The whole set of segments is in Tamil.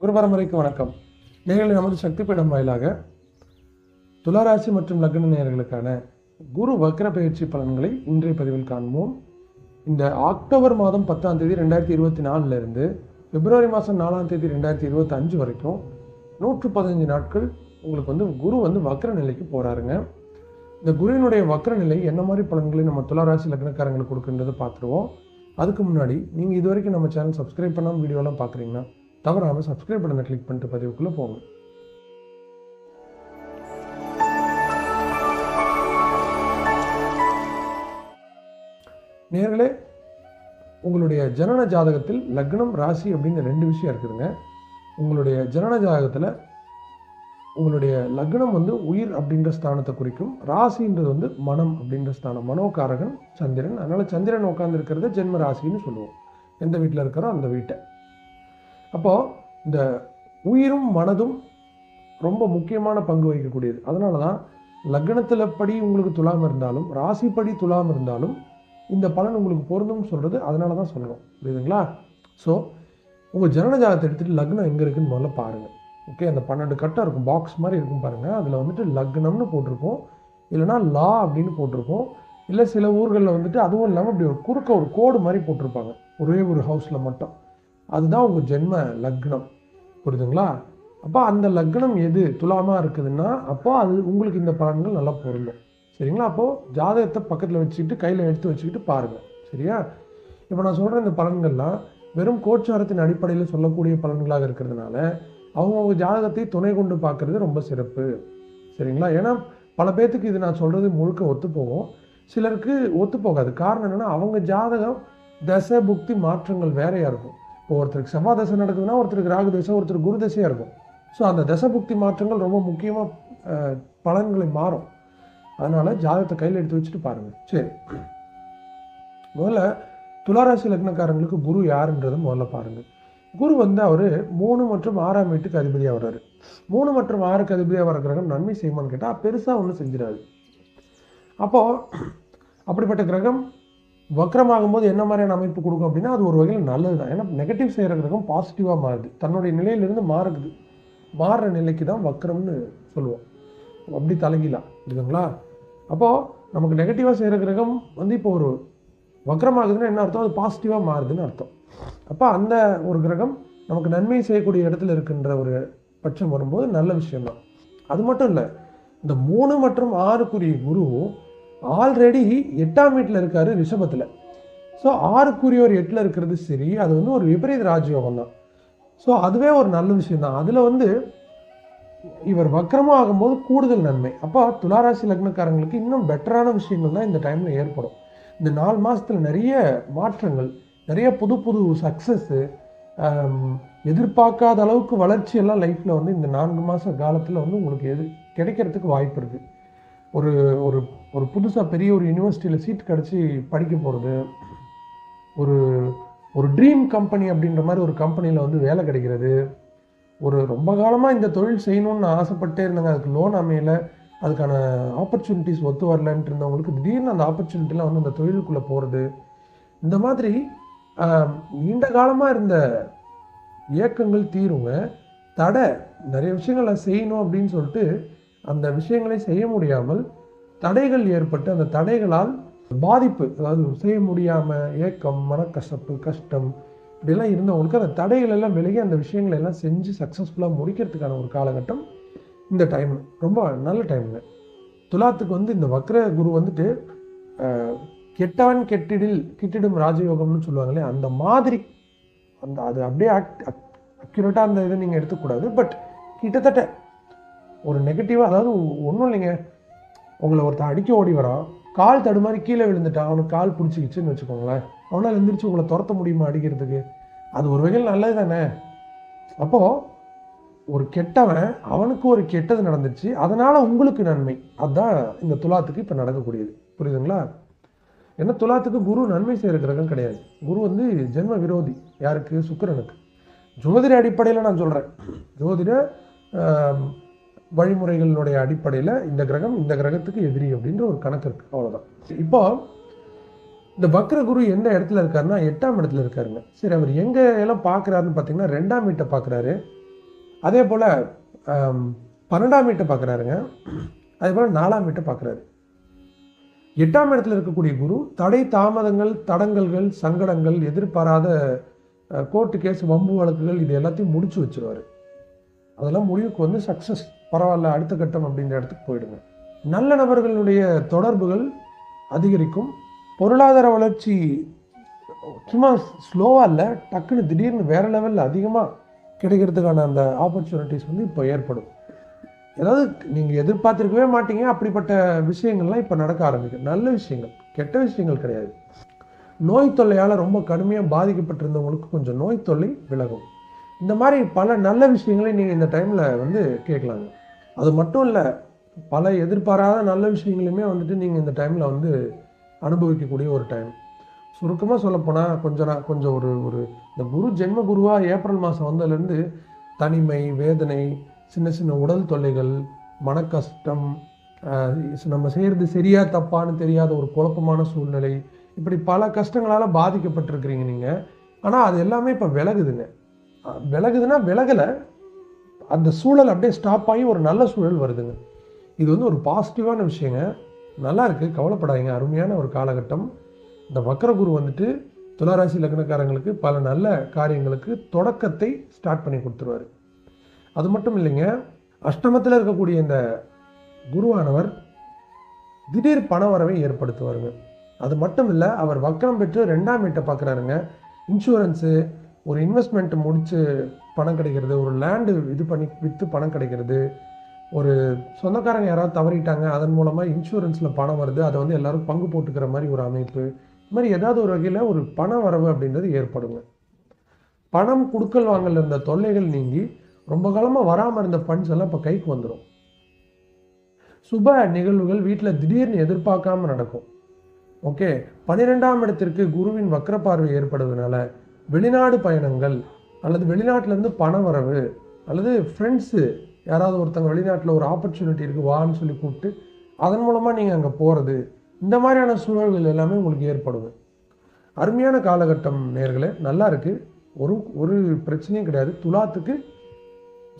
குரு பரம்பரைக்கு வணக்கம். நேர்களை நமது சக்தி பீடம் வாயிலாக துளாராசி மற்றும் லக்ன நேயர்களுக்கான குரு வக்ர பயிற்சி பலன்களை இன்றைய பதிவில் காண்போம். இந்த அக்டோபர் மாதம் பத்தாம் தேதி ரெண்டாயிரத்தி இருபத்தி நாலுலேருந்து பிப்ரவரி மாதம் நாலாம் தேதி ரெண்டாயிரத்தி இருபத்தி அஞ்சு வரைக்கும் நூற்று பதினஞ்சு நாட்கள் உங்களுக்கு வந்து குரு வந்து வக்ர நிலைக்கு போகிறாருங்க இந்த குருவினுடைய வக்ர நிலை என்ன மாதிரி பலன்களை நம்ம துளாராசி லக்னக்காரங்களுக்கு கொடுக்குன்றதை பார்த்துருவோம். அதுக்கு முன்னாடி நீங்கள் இது வரைக்கும் நம்ம சேனல் சப்ஸ்கிரைப் பண்ணாமல் வீடியோலாம் பார்க்குறீங்கன்னா தவறாமல் சப்ஸ்கிரைப் பட்டனை கிளிக் பண்ணிட்டு பதிவுக்குள்ளே போங்க. நேர்களே உங்களுடைய ஜனன ஜாதகத்தில் லக்னம் ராசி அப்படின்னு ரெண்டு விஷயம் இருக்குதுங்க. உங்களுடைய ஜனன ஜாதகத்தில் உங்களுடைய லக்னம் வந்து உயிர் அப்படின்ற ஸ்தானத்தை குறிக்கும். ராசின்றது வந்து மனம் அப்படின்ற ஸ்தானம். மனோகாரகன் சந்திரன். அதனால் சந்திரன் உட்காந்துருக்கிறத ஜென்ம ராசின்னு சொல்லுவோம். எந்த வீட்டில் இருக்கிறோ அந்த வீட்டை. அப்போது இந்த உயிரும் மனதும் ரொம்ப முக்கியமான பங்கு வகிக்கக்கூடியது. அதனால தான் லக்னத்தில் படி உங்களுக்கு துலாம் இருந்தாலும் ராசிப்படி துலாம் இருந்தாலும் இந்த பலன் உங்களுக்கு பொருந்தும் சொல்கிறது அதனால தான் சொல்கிறோம் புரியுதுங்களா? ஸோ உங்கள் ஜனன ஜாதகத்தை எடுத்துகிட்டு லக்னம் எங்கே இருக்குன்னு முதல்ல பாருங்கள் ஓகே அந்த பன்னெண்டு கட்டம் இருக்கும். பாக்ஸ் மாதிரி இருக்கும் பாருங்கள் அதில் வந்துட்டு லக்னம்னு போட்டிருக்கோம். இல்லைனா லா அப்படின்னு போட்டிருக்கோம். இல்லை சில ஊர்களில் வந்துட்டு அதுவும் இல்லாமல் இப்படி ஒரு குறுக்க ஒரு கோடு மாதிரி போட்டிருப்பாங்க. ஒரே ஒரு ஹவுஸில் மட்டும். அதுதான் உங்கள் ஜென்ம லக்னம். புரியுதுங்களா அப்போ அந்த லக்னம் எது? துலாமாக இருக்குதுன்னா அப்போ அது உங்களுக்கு இந்த பலன்கள் நல்லா பொருந்தும். சரிங்களா? அப்போது ஜாதகத்தை பக்கத்தில் வச்சுக்கிட்டு கையில் எடுத்து வச்சுக்கிட்டு பாருங்கள் சரியா? இப்போ நான் சொல்கிற இந்த பலன்கள்லாம் வெறும் கோச்சாரத்தின் அடிப்படையில் சொல்லக்கூடிய பலன்களாக இருக்கிறதுனால அவங்கவுங்க ஜாதகத்தை துணை கொண்டு பார்க்குறது ரொம்ப சிறப்பு. சரிங்களா? ஏன்னா பல பேர்த்துக்கு இது நான் சொல்கிறது முழுக்க ஒத்து போகும் சிலருக்கு ஒத்து போகாது காரணம் என்னென்னா அவங்க ஜாதகம் தசை புக்தி மாற்றங்கள் வேறையாக இருக்கும். இப்போ ஒருத்தருக்கு செவ்வாய் தசை நடக்குதுன்னா ஒருத்தருக்கு ராகு தசை ஒருத்தருக்கு குரு தசையாக இருக்கும். ஸோ அந்த தசை புக்தி மாற்றங்கள் ரொம்ப முக்கியமாக பலன்களை மாறும். அதனால் ஜாதகத்தை கையில் எடுத்து வச்சுட்டு பாருங்கள் சரி. முதல்ல துளாராசி லக்னக்காரங்களுக்கு குரு யாருன்றதை முதல்ல பாருங்கள் குரு வந்து அவர் மூணு மற்றும் ஆறாம் வீட்டுக்கு அதிபதியாக வர்றாரு. மூணு மற்றும் ஆறுக்கு அதிபதியாக வர கிரகம் நன்மை செய்யுமான்னு கேட்டால் பெருசாக ஒன்றும் செஞ்சிடாது. அப்போது அப்படிப்பட்ட கிரகம் வக்ரமாகும் போது என்ன மாதிரியான அமைப்பு கொடுக்கும் அப்படின்னா அது ஒரு வகையில் நல்லது தான் ஏன்னா நெகட்டிவ் செய்கிற கிரகம் பாசிட்டிவாக மாறுது. தன்னுடைய நிலையிலிருந்து மாறுது. மாறுற நிலைக்கு தான் வக்ரம்னு சொல்லுவோம். அப்படி தலைகிலாம். இருக்குங்களா அப்போது நமக்கு நெகட்டிவாக செய்கிற கிரகம் வந்து இப்போ ஒரு வக்ரமாகுதுன்னா என்ன அர்த்தம்? அது பாசிட்டிவாக மாறுதுன்னு அர்த்தம். அப்போ அந்த ஒரு கிரகம் நமக்கு நன்மை செய்யக்கூடிய இடத்துல இருக்கின்ற ஒரு பட்சம் வரும்போது நல்ல விஷயம்தான். அது மட்டும் இல்லை இந்த மூணு மற்றும் ஆறுக்குரிய குருவும் ஆல்ரெடி எட்டாம் வீட்டில் இருக்காரு ரிஷபத்தில். ஸோ ஆறுக்குரிய ஒரு எட்டில் இருக்கிறது சரி அது வந்து ஒரு விபரீத ராஜயோகம் தான். ஸோ அதுவே ஒரு நல்ல விஷயம் தான். அதில் வந்து இவர் வக்கரமாக ஆகும்போது கூடுதல் நன்மை. அப்போ துளாராசி லக்னக்காரங்களுக்கு இன்னும் பெட்டரான விஷயங்கள் தான் இந்த டைமில் ஏற்படும். இந்த நாலு மாதத்தில் நிறைய மாற்றங்கள் நிறைய புது புது சக்ஸஸ்ஸு எதிர்பார்க்காத அளவுக்கு வளர்ச்சியெல்லாம் லைஃப்பில் வந்து இந்த நான்கு மாத காலத்தில் வந்து உங்களுக்கு எது கிடைக்கிறதுக்கு வாய்ப்பு இருக்குது ஒரு ஒரு ஒரு புதுசாக பெரிய ஒரு யூனிவர்சிட்டியில் சீட் கிடச்சி படிக்க போகிறது ஒரு ஒரு ட்ரீம் கம்பெனி அப்படின்ற மாதிரி ஒரு கம்பெனியில் வந்து வேலை கிடைக்கிறது. ஒரு ரொம்ப காலமாக இந்த தொழில் செய்யணும்னு ஆசைப்பட்டே இருந்தாங்க அதுக்கு லோன் அமையல. அதுக்கான ஆப்பர்ச்சுனிட்டிஸ் ஒத்து வரலன்ட்டு இருந்தவங்களுக்கு திடீர்னு அந்த ஆப்பர்ச்சுனிட்டிலாம் வந்து அந்த தொழிலுக்குள்ளே போகிறது இந்த மாதிரி நீண்ட காலமாக இருந்த இயக்கங்கள் தீருங்க. தடை நிறைய விஷயங்களை செய்யணும் அப்படின்னு சொல்லிட்டு அந்த விஷயங்களை செய்ய முடியாமல் தடைகள் ஏற்பட்டு அந்த தடைகளால் பாதிப்பு அதாவது செய்ய முடியாமல் ஏக்கம் மனக்கசப்பு கஷ்டம் இப்படிலாம் இருந்தவங்களுக்கு அந்த தடைகள் எல்லாம் விலகி அந்த விஷயங்களை எல்லாம் செஞ்சு சக்ஸஸ்ஃபுல்லாக முடிக்கிறதுக்கான ஒரு காலகட்டம் இந்த டைம் ரொம்ப நல்ல டைமுங்க துலாத்துக்கு வந்து இந்த வக்ர குரு வந்துட்டு கெட்டவன் கெட்டிடில் கிட்டிடும் ராஜயோகம்னு சொல்லுவாங்களே அந்த மாதிரி அந்த அது அப்படியே ஆக்ட் அக்யூரேட்டாக அந்த இதை நீங்கள் எடுத்துக்கூடாது பட் கிட்டத்தட்ட ஒரு நெகட்டிவாக அதாவது ஒன்றும் இல்லைங்க. உங்களை ஒருத்தன் அடிக்க ஓடி வரான். கால் தடுமாறி கீழே விழுந்துட்டான். அவனுக்கு கால் பிடிச்சிக்கிச்சுன்னு வச்சுக்கோங்களேன். அவனால் எந்திரிச்சு உங்களை துரத்த முடியுமா அடிக்கிறதுக்கு? அது ஒரு வகையில் நல்லது தானே அப்போது ஒரு கெட்டவன் அவனுக்கு ஒரு கெட்டது நடந்துச்சு அதனால் உங்களுக்கு நன்மை. அதுதான் இந்த துலாத்துக்கு இப்போ நடக்கக்கூடியது. புரியுதுங்களா? ஏன்னா துலாத்துக்கு குரு நன்மை செய்கிற கிரகம் கிடையாது. குரு வந்து ஜென்ம விரோதி. யாருக்கு? சுக்கரனுக்கு. ஜோதிட அடிப்படையில் நான் சொல்கிறேன் ஜோதிட வழிமுறைகளினுடைய அடிப்படையில் இந்த கிரகம் இந்த கிரகத்துக்கு எதிரி அப்படின்ற ஒரு கணக்கு இருக்குது அவ்வளோதான் இப்போ இந்த வக்ர குரு எந்த இடத்துல இருக்காருன்னா எட்டாம் இடத்துல இருக்காருங்க. சரி அவர் எங்கே எல்லாம் பார்க்குறாருன்னு பார்த்தீங்கன்னா ரெண்டாம் வீட்டை பார்க்குறாரு அதே போல் பன்னெண்டாம் வீட்டை பார்க்குறாருங்க அதே போல் நாலாம் வீட்டை பார்க்குறாரு எட்டாம் இடத்துல இருக்கக்கூடிய குரு தடை தாமதங்கள் தடங்கல்கள் சங்கடங்கள் எதிர்பாராத கோர்ட்டு கேஸ் வம்பு வழக்குகள் இது எல்லாத்தையும் முடிச்சு வச்சிருவாரு. அதெல்லாம் முடிவுக்கு வந்து சக்ஸஸ் பரவாயில்ல அடுத்த கட்டம் அப்படின்ற இடத்துக்கு போயிடுங்க. நல்ல நபர்களுடைய தொடர்புகள் அதிகரிக்கும். பொருளாதார வளர்ச்சி சும்மா ஸ்லோவாக இல்லை டக்குன்னு திடீர்னு வேறு லெவலில் அதிகமாக கிடைக்கிறதுக்கான அந்த ஆப்பர்ச்சுனிட்டிஸ் வந்து இப்போ ஏற்படும். ஏதாவது நீங்கள் எதிர்பார்த்திருக்கவே மாட்டீங்க அப்படிப்பட்ட விஷயங்கள்லாம் இப்போ நடக்க ஆரம்பிக்கும் நல்ல விஷயங்கள் கெட்ட விஷயங்கள் கிடையாது. நோய் தொல்லையால் ரொம்ப கடுமையாக பாதிக்கப்பட்டிருந்தவங்களுக்கு கொஞ்சம் நோய் தொல்லை விலகும். இந்த மாதிரி பல நல்ல விஷயங்களை நீங்கள் இந்த டைமில் வந்து கேட்கலாங்க. அது மட்டும் இல்லை பல எதிர்பாராத நல்ல விஷயங்களையுமே வந்துட்டு நீங்கள் இந்த டைமில் வந்து அனுபவிக்கக்கூடிய ஒரு டைம் சுருக்கமாக சொல்லப்போனால் கொஞ்சம் நான் கொஞ்சம் ஒரு ஒரு இந்த குரு ஜென்ம குருவாக ஏப்ரல் மாதம் வந்ததுலேருந்து தனிமை வேதனை சின்ன சின்ன உடல் தொல்லைகள் மனக்கஷ்டம் நம்ம செய்கிறது சரியா தப்பான்னு தெரியாத ஒரு குழப்பமான சூழ்நிலை இப்படி பல கஷ்டங்களால் பாதிக்கப்பட்டிருக்கிறீங்க நீங்கள் ஆனால் அது எல்லாமே இப்போ விலகுதுங்க. விலகுதுன்னா விலகலை. அந்த சூழல் அப்படியே ஸ்டாப் ஆகி ஒரு நல்ல சூழல் வருதுங்க. இது வந்து ஒரு பாசிட்டிவான விஷயங்க. நல்லா இருக்குது கவலைப்படாதீங்க. அருமையான ஒரு காலகட்டம். இந்த வக்கரகுரு வந்துட்டு துளாராசி லக்னக்காரங்களுக்கு பல நல்ல காரியங்களுக்கு தொடக்கத்தை ஸ்டார்ட் பண்ணி கொடுத்துருவாரு. அது மட்டும் இல்லைங்க. அஷ்டமத்தில் இருக்கக்கூடிய இந்த குருவானவர் திடீர் பண வரவை ஏற்படுத்துவாருங்க. அது மட்டும் இல்லை அவர் வக்கரம் பெற்று ரெண்டாம் வீட்டை பார்க்குறாருங்க. இன்சூரன்ஸு ஒரு இன்வெஸ்ட்மெண்ட் முடித்து பணம் கிடைக்கிறது ஒரு லேண்டு இது பண்ணி விற்று பணம் கிடைக்கிறது ஒரு சொந்தக்காரங்க யாராவது தவறிட்டாங்க அதன் மூலமாக இன்சூரன்ஸில் பணம் வருது அதை வந்து எல்லோரும் பங்கு போட்டுக்கிற மாதிரி ஒரு அமைப்பு இது மாதிரி ஏதாவது ஒரு வகையில் ஒரு பண வரவு அப்படின்றது ஏற்படுங்க. பணம் கொடுக்கல் வாங்கல் இருந்த தொல்லைகள் நீங்கி ரொம்ப காலமாக வராமல் இருந்த ஃபண்ட்ஸ் எல்லாம் இப்போ கைக்கு வந்துடும் சுப நிகழ்வுகள் வீட்டில் திடீர்னு எதிர்பார்க்காம நடக்கும். ஓகே பன்னிரெண்டாம் இடத்திற்கு குருவின் வக்கர பார்வை ஏற்படுவதனால வெளிநாடு பயணங்கள் அல்லது வெளிநாட்டிலேருந்து பண வரவு அல்லது ஃப்ரெண்ட்ஸு யாராவது ஒருத்தங்க வெளிநாட்டில் ஒரு ஆப்பர்ச்சுனிட்டி இருக்குது வான்னு சொல்லி கூப்பிட்டு அதன் மூலமாக நீங்கள் அங்கே போகிறது இந்த மாதிரியான சூழல்கள் எல்லாமே உங்களுக்கு ஏற்படுது. அருமையான காலகட்டம் நேர்களே நல்லா இருக்குது ஒரு ஒரு பிரச்சனையும் கிடையாது. துலாத்துக்கு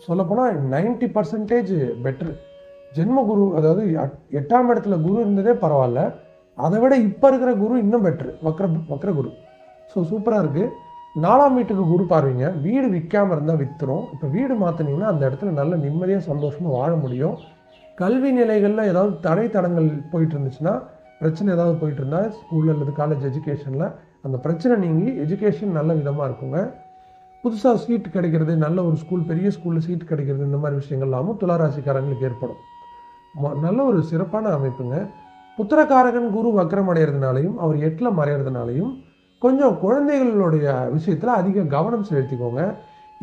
சொல்லப்போனால் நைன்டி பர்சன்டேஜ் பெட்ரு ஜென்ம குரு அதாவது எட்டாம் இடத்துல குரு இருந்ததே பரவாயில்ல. அதை விட இப்போ இருக்கிற குரு இன்னும் பெட்ரு வக்ர வக்ர குரு ஸோ சூப்பராக இருக்குது நாலாம் வீட்டுக்கு குரு பார்வைங்க. வீடு விற்காம இருந்தால் விற்றுரும் இப்போ வீடு மாற்றினீங்கன்னா அந்த இடத்துல நல்ல நிம்மதியாக சந்தோஷமாக வாழ முடியும். கல்வி நிலைகளில் ஏதாவது தடை தடங்கள் போயிட்டு இருந்துச்சுன்னா பிரச்சனை ஏதாவது போயிட்டு இருந்தால் ஸ்கூலில் அல்லது காலேஜ் எஜுகேஷனில் அந்த பிரச்சனை நீங்கி எஜுகேஷன் நல்ல விதமாக இருக்குங்க. புதுசாக சீட் கிடைக்கிறது நல்ல ஒரு ஸ்கூல் பெரிய ஸ்கூலில் சீட் கிடைக்கிறது இந்த மாதிரி விஷயங்கள்லாமும் துளாராசிக்காரங்களுக்கு ஏற்படும். ம- நல்ல ஒரு சிறப்பான அமைப்புங்க. புத்திரக்காரகன் குரு வக்ரம் அடைகிறதுனாலையும் அவர் எட்டில் மறையிறதுனாலையும் கொஞ்சம் குழந்தைகளுடைய விஷயத்தில் அதிக கவனம் செலுத்திக்கோங்க.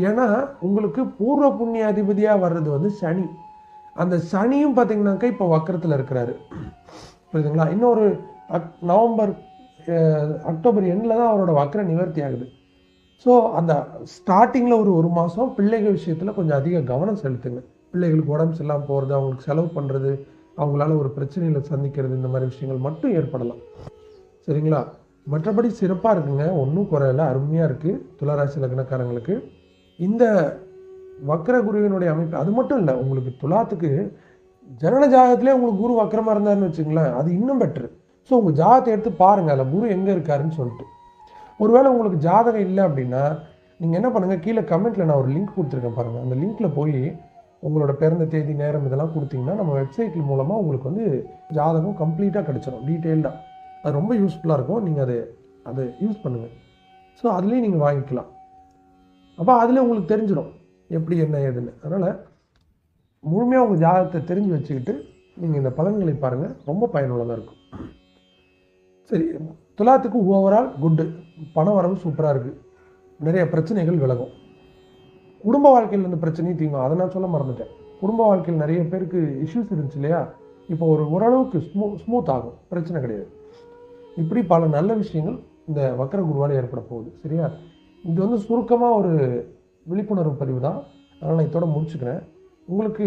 ஏன்னா உங்களுக்கு பூர்வ புண்ணிய அதிபதியாக வர்றது வந்து சனி. அந்த சனியும் பார்த்தீங்கன்னாக்கா இப்போ வக்கரத்தில் இருக்கிறாரு. புரியுதுங்களா? இன்னொரு அக் நவம்பர் அக்டோபர் எண்ணில் தான் அவரோட வக்கர நிவர்த்தி ஆகுது. ஸோ அந்த ஸ்டார்டிங்கில் ஒரு ஒரு மாதம் பிள்ளைகள் விஷயத்தில் கொஞ்சம் அதிக கவனம் செலுத்துங்க. பிள்ளைகளுக்கு உடம்பு சரியில்லாமல் போகிறது அவங்களுக்கு செலவு பண்ணுறது அவங்களால ஒரு பிரச்சனையில் சந்திக்கிறது இந்த மாதிரி விஷயங்கள் மட்டும் ஏற்படலாம். சரிங்களா? மற்றபடி சிறப்பாக இருக்குங்க. ஒன்றும் குறையல அருமையாக இருக்குது துளாராசி லக்னக்காரங்களுக்கு. இந்த வக்கர குருவினுடைய அமைப்பு அது மட்டும் இல்லை உங்களுக்கு துலாத்துக்கு ஜனன ஜாதகத்திலே உங்களுக்கு குரு வக்கரமாக இருந்தாருன்னு வச்சுங்களேன் அது இன்னும் பெட்ரு ஸோ உங்கள் ஜாதகத்தை எடுத்து பாருங்கள் அதில் குரு எங்கே இருக்காருன்னு சொல்லிட்டு. ஒருவேளை உங்களுக்கு ஜாதகம் இல்லை அப்படின்னா நீங்கள் என்ன பண்ணுங்கள் கீழே கமெண்ட்டில் நான் ஒரு லிங்க் கொடுத்துருக்கேன் பாருங்கள் அந்த லிங்க்கில் போய் உங்களோட பிறந்த தேதி நேரம் இதெல்லாம் கொடுத்தீங்கன்னா நம்ம வெப்சைட் மூலமாக உங்களுக்கு வந்து ஜாதகம் கம்ப்ளீட்டாக கிடச்சிடும் டீட்டெயில்டாக அது ரொம்ப யூஸ்ஃபுல்லாக இருக்கும். நீங்கள் அதை அதை யூஸ் பண்ணுங்கள் ஸோ அதுலேயும் நீங்கள் வாங்கிக்கலாம். அப்போ அதில் உங்களுக்கு தெரிஞ்சிடும். எப்படி என்ன ஏதுன்னு. அதனால் முழுமையாக உங்கள் ஜாதகத்தை தெரிஞ்சு வச்சுக்கிட்டு நீங்கள் இந்த பலன்களை பாருங்கள் ரொம்ப பயனுள்ளதாக இருக்கும். சரி துலாத்துக்கு ஓவரால் குட்டு பண வரவு சூப்பராக இருக்குது நிறைய பிரச்சனைகள் விலகும். குடும்ப வாழ்க்கையில் இருந்த பிரச்சனையும் தீங்கும். அதை நான் சொல்ல மறந்துட்டேன். குடும்ப வாழ்க்கையில் நிறைய பேருக்கு இஷ்யூஸ் இருந்துச்சு இல்லையா? இப்போ ஒரு ஓரளவுக்கு ஸ்மூ ஸ்மூத் ஆகும். பிரச்சனை கிடையாது. இப்படி பல நல்ல விஷயங்கள் இந்த வக்கர குருவால் ஏற்பட போகுது சரியா? இது வந்து சுருக்கமாக ஒரு விழிப்புணர்வு பதிவு தான். அதனால் நான் இதோட முடிச்சுக்கிறேன். உங்களுக்கு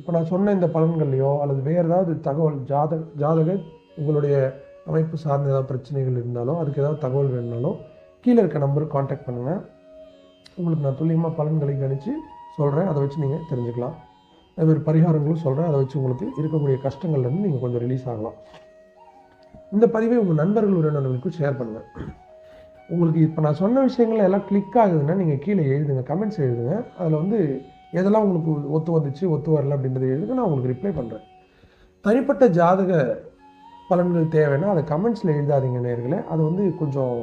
இப்போ நான் சொன்ன இந்த பலன்கள்லையோ அல்லது வேறு ஏதாவது தகவல் ஜாத ஜாதக உங்களுடைய அமைப்பு சார்ந்த ஏதாவது பிரச்சனைகள் இருந்தாலோ அதுக்கு ஏதாவது தகவல் வேணுனாலும் கீழே இருக்க நம்பருக்கு காண்டாக்ட் பண்ணுங்கள் உங்களுக்கு நான் துல்லியமாக பலன்களை கணித்து சொல்கிறேன் அதை வச்சு நீங்கள் தெரிஞ்சுக்கலாம். அது ஒரு பரிகாரங்களும் சொல்கிறேன் அதை வச்சு உங்களுக்கு இருக்கக்கூடிய கஷ்டங்கள்லேருந்து நீங்கள் கொஞ்சம் ரிலீஸ் ஆகலாம். இந்த பதிவை உங்கள் நண்பர்கள் உறவினர்களுக்கும் ஷேர் பண்ணுங்கள் உங்களுக்கு இப்போ நான் சொன்ன விஷயங்கள் எல்லாம் கிளிக் ஆகுதுன்னா நீங்கள் கீழே எழுதுங்க கமெண்ட்ஸ் எழுதுங்க. அதில் வந்து எதெல்லாம் உங்களுக்கு ஒத்து வந்துச்சு ஒத்து வரல அப்படின்றத எழுதுங்க நான் உங்களுக்கு ரிப்ளை பண்ணுறேன் தனிப்பட்ட ஜாதக பலன்கள் தேவைன்னா அதை கமெண்ட்ஸில் எழுதாதீங்க நேர்களே. அது வந்து கொஞ்சம்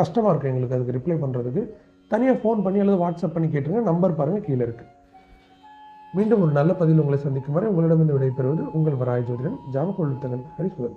கஷ்டமாக இருக்கும் எங்களுக்கு அதுக்கு ரிப்ளை பண்ணுறதுக்கு தனியாக ஃபோன் பண்ணி அல்லது வாட்ஸ்அப் பண்ணி கேட்டுருங்க நம்பர் பாருங்கள் கீழே இருக்குது மீண்டும் ஒரு நல்ல பதிவில் உங்களை சந்திக்கும் வரை உங்களிடமிருந்து விடைபெறுவது உங்கள் வராய் ஜோதிடன் ஜாமக்கொள்ளுத்தகன் ஹரிசுதன்.